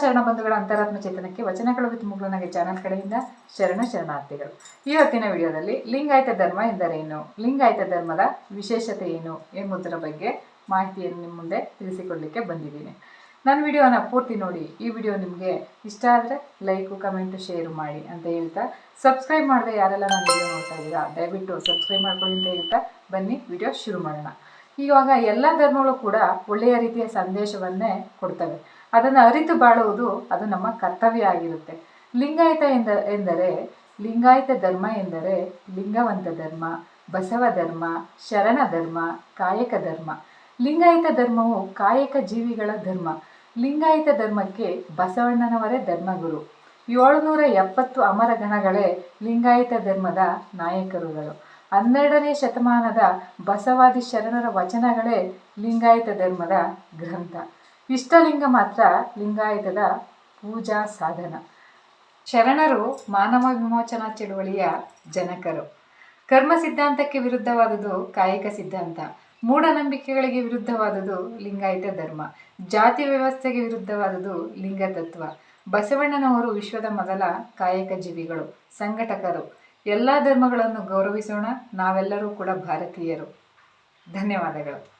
ಶರಣ ಬಂಧುಗಳ ಅಂತರಾತ್ಮ ಚೇತನಕ್ಕೆ ವಚನಗಳು ವಿತ್ ಮುಗ್ಲನಾಗಿ ಚಾನಲ್ ಕಡೆಯಿಂದ ಶರಣ ಶರಣಾರ್ಥಿಗಳು. ಇವತ್ತಿನ ವಿಡಿಯೋದಲ್ಲಿ ಲಿಂಗಾಯತ ಧರ್ಮ ಎಂದರೇನು? ಲಿಂಗಾಯತ ಧರ್ಮದ ವಿಶೇಷತೆ ಏನು ಎಂಬುದರ ಬಗ್ಗೆ ಮಾಹಿತಿಯನ್ನು ನಿಮ್ಮ ಮುಂದೆ ತಿಳಿಸಿಕೊಡ್ಲಿಕ್ಕೆ ಬಂದಿದ್ದೀನಿ. ನನ್ನ ವಿಡಿಯೋನ ಪೂರ್ತಿ ನೋಡಿ. ಈ ವಿಡಿಯೋ ನಿಮಗೆ ಇಷ್ಟ ಆದರೆ ಲೈಕು ಕಮೆಂಟು ಶೇರು ಮಾಡಿ ಅಂತ ಹೇಳ್ತಾ ಸಬ್ಸ್ಕ್ರೈಬ್ ಮಾಡಿದೆ ಯಾರೆಲ್ಲ ನನ್ನ ವಿಡಿಯೋ ನೋಡ್ತಾ ಇದ್ದೀರಾ, ದಯವಿಟ್ಟು ಸಬ್ಸ್ಕ್ರೈಬ್ ಮಾಡ್ಕೊಳ್ಳಿ ಅಂತ ಹೇಳ್ತಾ ಬನ್ನಿ, ವಿಡಿಯೋ ಶುರು ಮಾಡೋಣ. ಇವಾಗ ಎಲ್ಲ ಧರ್ಮಗಳು ಕೂಡ ಒಳ್ಳೆಯ ರೀತಿಯ ಸಂದೇಶವನ್ನೇ ಕೊಡ್ತವೆ. ಅದನ್ನು ಅರಿತು ಬಾಳುವುದು ಅದು ನಮ್ಮ ಕರ್ತವ್ಯ ಆಗಿರುತ್ತೆ. ಲಿಂಗಾಯತ ಎಂದ, ಎಂದರೆ ಲಿಂಗಾಯತ ಧರ್ಮ ಎಂದರೆ ಲಿಂಗವಂತ ಧರ್ಮ, ಬಸವ ಧರ್ಮ, ಶರಣ ಧರ್ಮ, ಕಾಯಕ ಧರ್ಮ. ಲಿಂಗಾಯತ ಧರ್ಮವು ಕಾಯಕ ಜೀವಿಗಳ ಧರ್ಮ. ಲಿಂಗಾಯತ ಧರ್ಮಕ್ಕೆ ಬಸವಣ್ಣನವರೇ ಧರ್ಮಗುರು. ಏಳುನೂರ ಎಪ್ಪತ್ತು ಅಮರ ಗಣಗಳೇ ಲಿಂಗಾಯತ ಧರ್ಮದ ನಾಯಕರುಗಳು. ಹನ್ನೆರಡನೇ ಶತಮಾನದ ಬಸವಾದಿ ಶರಣರ ವಚನಗಳೇ ಲಿಂಗಾಯತ ಧರ್ಮದ ಗ್ರಂಥ. ಇಷ್ಟಲಿಂಗ ಮಾತ್ರ ಲಿಂಗಾಯತದ ಪೂಜಾ ಸಾಧನ. ಶರಣರು ಮಾನವ ವಿಮೋಚನಾ ಚಳುವಳಿಯ ಜನಕರು. ಕರ್ಮ ಸಿದ್ಧಾಂತಕ್ಕೆ ವಿರುದ್ಧವಾದುದು ಕಾಯಕ ಸಿದ್ಧಾಂತ. ಮೂಢನಂಬಿಕೆಗಳಿಗೆ ವಿರುದ್ಧವಾದುದು ಲಿಂಗಾಯತ ಧರ್ಮ. ಜಾತಿ ವ್ಯವಸ್ಥೆಗೆ ವಿರುದ್ಧವಾದುದು ಲಿಂಗ ತತ್ವ ಬಸವಣ್ಣನವರು ವಿಶ್ವದ ಮೊದಲ ಕಾಯಕ ಜೀವಿಗಳು, ಸಂಘಟಕರು. ಎಲ್ಲ ಧರ್ಮಗಳನ್ನು ಗೌರವಿಸೋಣ. ನಾವೆಲ್ಲರೂ ಕೂಡ ಭಾರತೀಯರು. ಧನ್ಯವಾದಗಳು.